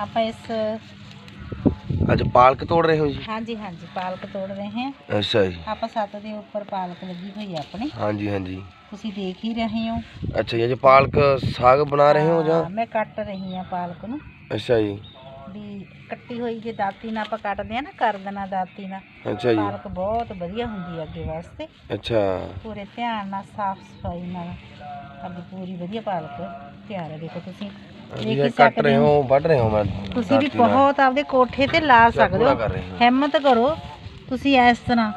ਆਪਾਂ ਇਸ ਅੱਜ ਪਾਲਕ ਤੋੜ ਰਹੇ ਹੋ ਜੀ? ਹਾਂਜੀ ਹਾਂਜੀ ਪਾਲਕ ਤੋੜ ਰਹੇ ਹਾਂ। ਅੱਛਾ ਜੀ। ਆਪਾਂ ਸੱਤ ਦੇ ਉੱਪਰ ਪਾਲਕ ਲੱਗੀ ਹੋਈ ਆ ਆਪਣੀ। ਹਾਂਜੀ ਹਾਂਜੀ। ਤੁਸੀਂ ਦੇਖ ਹੀ ਰਹੇ ਹੋ। ਅੱਛਾ ਜੀ ਅੱਜ ਪਾਲਕ ਸਾਗ ਬਣਾ ਰਹੇ ਹੋ ਜਾਂ? ਹਾਂ, ਮੈਂ ਕੱਟ ਰਹੀ ਹਾਂ ਪਾਲਕ ਨੂੰ। ਅੱਛਾ ਜੀ। ਵੀ ਕੱਟੀ ਹੋਈ ਜੇ ਦਾਤੀ ਨਾਲ ਆਪਾਂ ਕੱਟਦੇ ਆ ਨਾ ਕਰ ਦੇਣਾ ਦਾਤੀ ਨਾਲ। ਅੱਛਾ ਜੀ। ਪਾਲਕ ਬਹੁਤ ਵਧੀਆ ਹੁੰਦੀ ਹੈ ਅੱਗੇ ਵਾਸਤੇ। ਅੱਛਾ। ਪੂਰੇ ਧਿਆਨ ਨਾਲ ਸਾਫ਼ ਸਫ਼ਾਈ ਨਾਲ। ਅੱਗੇ ਪੂਰੀ ਵਧੀਆ ਪਾਲਕ ਤਿਆਰ ਹੈ। ਦੇਖੋ ਤੁਸੀਂ। ਦੇਖ ਇਹ ਹੀ ਕੱਟ ਸਕਦੇ ਰਹੇ ਹੋ ਹੋ ਵੱਢ ਰਹੇ ਹੋ ਮੈਂ ਤੁਸੀਂ ਵੀ ਨਾਲ। ਬਹੁਤ ਆਪਦੇ ਕੋਠੇ ਤੇ ਲਾ ਸਕਦੇ ਪੂਰਾ ਹੋ। ਕਰ ਰਹੇ ਹੋ। ਹਿੰਮਤ ਕਰੋ ਤੁਸੀਂ ਇਸ ਤਰ੍ਹਾਂ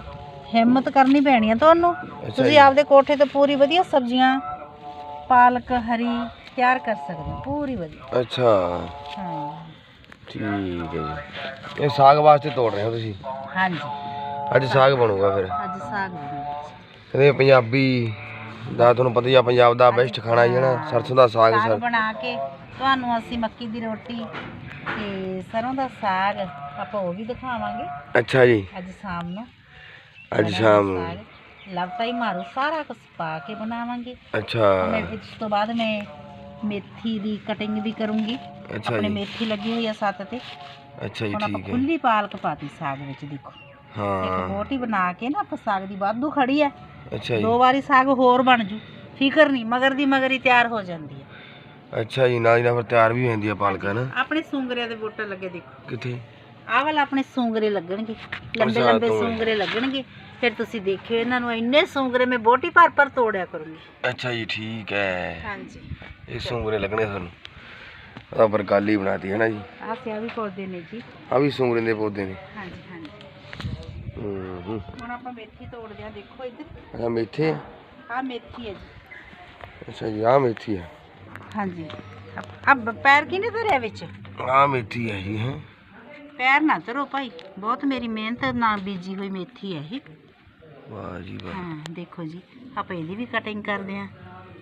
ਹਿੰਮਤ ਕਰਨੀ ਪੈਣੀ ਆ ਤੁਹਾਨੂੰ। ਜੀ। ਤੁਸੀਂ ਆਪਦੇ ਕੋਠੇ ਤੇ ਪੂਰੀ ਵਧੀਆ ਸਬਜ਼ੀਆਂ ਪਾਲਕ ਹਰੀ ਤਿਆਰ ਕਰ ਸਕਦੇ ਹੋ ਪੂਰੀ ਵਧੀਆ। ਅੱਛਾ। ਹਾਂ। ਠੀਕ ਹੈ ਜੀ। ਇਹ ਸਾਗ ਵਾਸਤੇ ਤੋੜ ਰਹੇ ਹੋ ਤੁਸੀਂ? ਹਾਂਜੀ। ਅੱਜ ਸਾਗ ਬਣੂਗਾ ਫਿਰ। ਅੱਜ ਸਾਗ ਬਣਾਉਣਾ। ਕਹਿੰਦੇ ਪੰਜਾਬੀ ਦਾ ਤੁਹਾਨੂੰ ਪਤਾ ਹੀ ਆ ਪੰਜਾਬ ਦਾ ਬੈਸਟ ਖਾਣਾ ਹੀ ਹੈ ਨਾ ਸਰਸੋਂ ਦਾ ਸਾਗ ਸਾਗ ਸਰ ਬਣਾ ਕੇ ਤੁਹਾਨੂੰ ਅਸੀਂ ਮੱਕੀ ਦੀ ਰੋਟੀ ਤੇ ਸਰੋਂ ਦਾ ਸਾਗ ਆਪਾਂ ਉਹ ਵੀ ਦਿਖਾਵਾਂਗੇ। ਅੱਛਾ ਜੀ। ਅੱਜ ਸ਼ਾਮ ਨੂੰ ਅੱਜ ਸ਼ਾਮ ਨੂੰ। ਹੀ ਮਾਰੂ ਸਾਰਾ ਕੁਝ ਪਾ ਕੇ ਬਣਾਵਾਂਗੇ। ਅੱਛਾ। ਮੈਂ ਇਸ ਤੋਂ ਬਾਅਦ ਮੈਂ ਮੇਥੀ ਦੀ ਕਟਿੰਗ ਵੀ ਕਰੂੰਗੀ। ਅੱਛਾ ਆਪਣੇ ਜੀ। ਮੇਥੀ ਲੱਗੀ ਹੋਈ ਆ ਸੱਤ ਤੇ। ਅੱਛਾ ਜੀ ਹੁਣ ਆਪਾਂ ਠੀਕ ਹੈ। ਖੁੱਲੀ ਪਾਲਕ ਪਾਤੀ ਸਾਗ ਵਿੱਚ ਦੇਖੋ। ਇੱਕ ਹਾਂ ਬੋਟੀ ਬਣਾ ਕੇ ਨਾ ਆਪਾਂ ਸਾਗ ਦੀ ਵਾਧੂ ਖੜੀ ਹੈ। ਅੱਛਾ ਜੀ। ਦੋ ਵਾਰੀ ਸਾਗ ਹੋਰ ਬਣ ਜੂ। ਫਿਕਰ ਨਹੀਂ ਮਗਰ ਦੀ ਮਗਰ ਹੀ ਤਿਆਰ ਹੋ ਜਾਂਦੀ ਹੈ ਅੱਛਾ ਜੀ ਨਾਲ ਦੀ ਨਾਲ ਫਿਰ ਤਿਆਰ ਵੀ ਹੋ ਜਾਂਦੀ ਆ ਪਾਲਕ ਹੈ ਨਾ ਆਪਣੇ ਸੂੰਗਰਿਆਂ ਦੇ ਬੂਟੇ ਲੱਗੇ ਦੇਖੋ। ਕਿੱਥੇ? ਆਹ ਵਾਲਾ ਆਪਣੇ ਸੂੰਗਰੇ ਲੱਗਣਗੇ। ਲੰਬੇ ਅੱਛਾ, ਲੰਬੇ ਤੋੜ। ਸੂੰਗਰੇ ਲੱਗਣਗੇ। ਫਿਰ ਤੁਸੀਂ ਦੇਖਿਓ ਇਹਨਾਂ ਨੂੰ ਇੰਨੇ ਸੂੰਗਰੇ ਮੈਂ ਬੋਟੀ ਭਰ ਭਰ ਤੋੜਿਆ ਕਰੂੰਗੀ। ਅੱਛਾ ਜੀ ਠੀਕ ਹੈ ਹਾਂਜੀ। ਇਹ ਸੂੰਗਰੇ ਲੱਗਣੇ ਤੁਹਾਨੂੰ। ਆ ਹੀ ਬਣਾਤੀ ਹੈ ਨਾ ਜੀ? ਆਹ ਸਿਆ ਵੀ ਪੌਦੇ ਨੇ ਜੀ। ਆ ਵੀ ਸੂੰਗਰੇ ਦੇ ਪੌਦੇ ਨੇ। ਹੂੰ ਹੂੰ ਹੁਣ ਆਪਾਂ ਮੇਥੀ ਤੋੜਦੇ ਆ ਦੇਖੋ ਇੱਧਰ। ਅੱਛਾ ਮੇਥੇ ਆ? ਆਹ ਮੇਥੀ ਹੈ ਜੀ। ਅੱਛਾ ਜੀ ਆ ਮੇਥੀ ਹੈ ਹਾਂਜੀ। ਆ ਪੈਰ ਕਿਨੇ ਧਰਿਆ ਵਿੱਚ? ਆ ਮੇਥੀ ਹੈ ਜੀ ਹੈ। ਪੈਰ ਨਾ ਧਰੋ ਭਾਈ। ਬਹੁਤ ਮੇਰੀ ਮਿਹਨਤ ਨਾਲ ਬੀਜੀ ਹੋਈ ਮੇਥੀ ਹੈ ਇਹ। ਵਾਹ ਜੀ ਵਾਹ। ਹਾਂ ਦੇਖੋ ਜੀ ਆਪਾਂ ਇਹਦੀ ਵੀ ਕਟਿੰਗ ਕਰਦੇ ਆ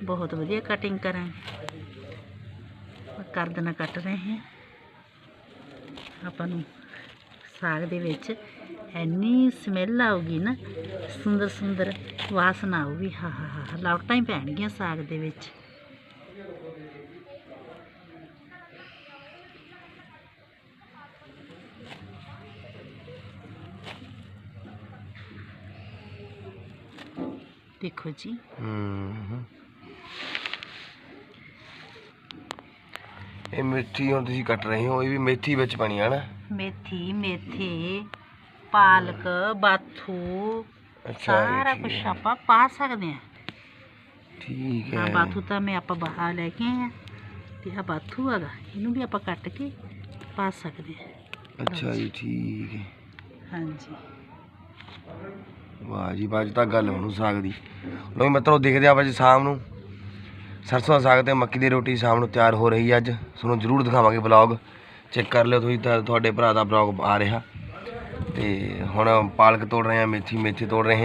ਬਹੁਤ ਵਧੀਆ ਕਟਿੰਗ ਕਰਾਂ ਕਰ ਦੇਣਾ ਕੱਟ ਰਹੇ ਹਾਂ। ਆਪਾਂ ਨੂੰ ਸਾਗ ਦੇ ਵਿੱਚ ਐਨੀ ਸਮੈਲ ਆਊਗੀ ਨਾ, ਸੁੰਦਰ ਸੁੰਦਰ ਵਾਸਨਾ ਆਊਗੀ। ਹਾ ਹਾ ਹਾ ਲਾਉਟਾਂ ਹੀ ਪੈਣਗੀਆਂ ਸਾਗ ਦੇ ਵਿੱਚ। ਦੇਖੋ ਜੀ। ਇਹ ਮੇਥੀ ਹੁਣ ਤੁਸੀਂ ਕੱਟ ਰਹੇ ਹੋ, ਇਹ ਵੀ ਮੇਥੀ ਵਿੱਚ ਪਾਣੀ ਹੈ ਨਾ। ਮੇਥੀ ਮੇਥੇ ਪਾਲਕ ਬਾਥੂ ਜੀ, ਸਾਰਾ ਕੁਝ। ਆਪਾਂ ਪਾ ਸਕਦੇ ਹਾਂ। ਠੀਕ ਹਾਂ। ਹੈ ਬਾਥੂ ਤਾਂ ਮੈਂ ਆਪਾਂ ਬਾਹਰ ਲੈ ਕੇ ਆਏ ਆ ਤੇ ਆ ਬਾਥੂ ਹੈਗਾ ਇਹਨੂੰ ਵੀ ਆਪਾਂ ਕੱਟ ਕੇ ਪਾ ਸਕਦੇ ਹਾਂ। ਅੱਛਾ ਜੀ ਠੀਕ ਹੈ। ਹਾਂਜੀ। ਵਾਹ ਜੀ ਬਾਜ ਤਾਂ ਗੱਲ ਬਣੂ ਸਾਗ ਦੀ। ਲੋ ਮਿੱਤਰੋ ਦੇਖਦੇ ਆ ਅੱਜ ਸ਼ਾਮ ਨੂੰ। ਸਰਸੋਂ ਦਾ ਸਾਗ ਤੇ ਮੱਕੀ ਦੀ ਰੋਟੀ ਸ਼ਾਮ ਨੂੰ ਤਿਆਰ ਹੋ ਰਹੀ ਹੈ ਅੱਜ। ਤੁਹਾਨੂੰ ਜ਼ਰੂਰ ਦਿਖਾਵਾਂਗੇ ਵਲੌਗ ਚੈੱਕ ਕਰ ਲਿਓ ਤੁਸੀਂ ਤਾਂ ਤੁਹਾਡੇ ਭਰਾ ਦਾ ਵਲੌਗ ਆ ਰਿਹਾ। ਤੇ ਹੁਣ ਪਾਲਕ ਤੋੜ ਰਹੇ ਆ ਮੇਥੀ ਮੇਥੀ ਤੋੜ ਰਹੇ